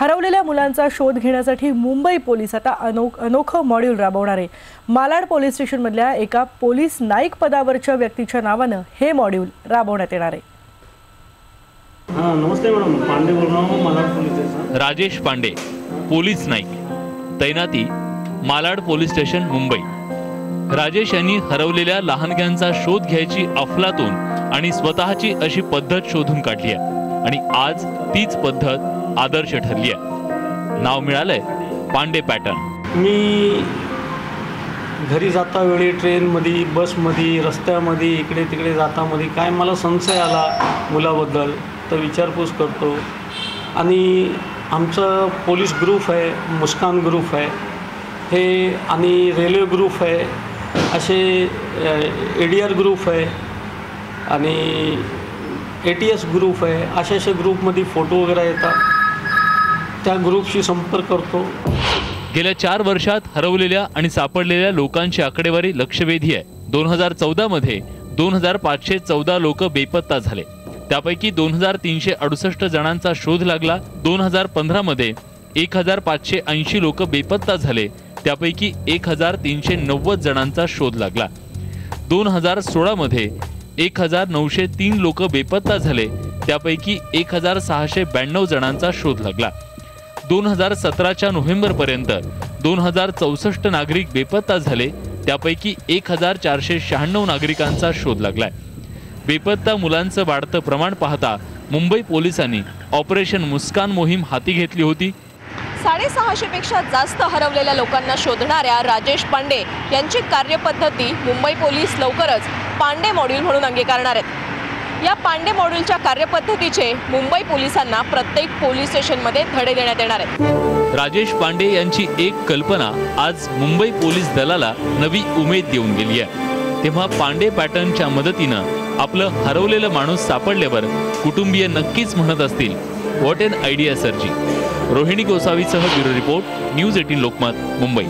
हरवलेल्या मुलांचा शोध घेण्यासाठी मुंबई पोलीस आता अनोख अनोखं मॉड्यूल राबवणार आहे. मालाड पोलीस स्टेशनमधल्या एका पोलीस नाईक पदावरच्या व्यक्तीच्या नावानं हे मॉड्यूल राबवण्यात येणार आहे. हां नमस्ते मॅडम. पांडे बोल रहा Malad police station Rajesh Pandey police Naik तैनाती मालाड पोलीस स्टेशन मुंबई. राजेश यांनी हरवलेल्या लहानग्यांचा शोध घ्यायची अफलातून आणि स्वतःची अशी पद्धत शोधून काढली आहे. आणि आज तीच पद्धत आदर्श ठरली आहे नाव मिळालंय? पांडे पॅटर्न. मी घरी जाता वेळी ट्रेनमध्ये बसमध्ये रस्त्यामध्ये इकडे तिकडे जातामध्ये काय मला संशय आला मुलाबद्दल तर विचारपूस करतो. आणि आमचं पोलीस ग्रुप आहे मुस्कान ग्रुप आहे. हे आणि रेल्वे ग्रुप आहे. असे एडीआर ग्रुप आहे. आणि ए टी एस ग्रुप आहे. असे असे ग्रुपमध्ये फोटो वगैरे येतात. त्या ग्रुपशी संपर्क करतो. गेल्या चार वर्षात हरवलेल्या आणि सापडलेल्या लोकांची आकडेवारी लक्षवेधी आहे. दोन हजार चौदा मध्ये दोन हजार पाचशे चौदा लोक बेपत्ता झाले. त्यापैकी दोन हजार तीनशे अडुसष्ट जणांचा शोध लागला. दोन हजार पंधरा मध्ये एक हजार पाचशे ऐंशी लोक बेपत्ता झाले. त्यापैकी एक हजार तीनशे नव्वद जणांचा शोध लागला. दोन हजार सोळामध्ये एक हजार नऊशे तीन लोक बेपत्ता झाले. त्यापैकी एक हजार सहाशे ब्याण्णव जणांचा शोध लागला. दोन हजार सतराच्या नोव्हेंबरपर्यंत दोन हजार चौसष्ट नागरिक बेपत्ता झाले त्यापैकी एक हजार चारशे शहाण्णव नागरिकांचा शोध लागलाय. बेपत्ता मुलांचं वाढतं प्रमाण पाहता मुंबई पोलिसांनी ऑपरेशन मुस्कान मोहीम हाती घेतली होती. साडेसहाशेपेक्षा जास्त हरवलेल्या लोकांना शोधणाऱ्या राजेश पांडे यांची कार्यपद्धती मुंबई पोलीस लवकरच पांडे मॉड्यूल म्हणून अंगीकारणार आहेत. या पांडे मॉड्यूलच्या कार्यपद्धतीचे मुंबई पोलिसांना प्रत्येक पोलीस स्टेशनमध्ये धडे देण्यात येणार आहेत. राजेश पांडे यांची एक कल्पना आज मुंबई पोलीस दलाला नवी उमेद देऊन गेली आहे. तेव्हा पांडे पॅटर्नच्या मदतीनं आपलं हरवलेलं माणूस सापडल्यावर कुटुंबीय नक्कीच म्हणत असतील व्हॉट एन आयडिया सरजी Rohini गोसावीसह bureau report news eighteen Lokmat Mumbai.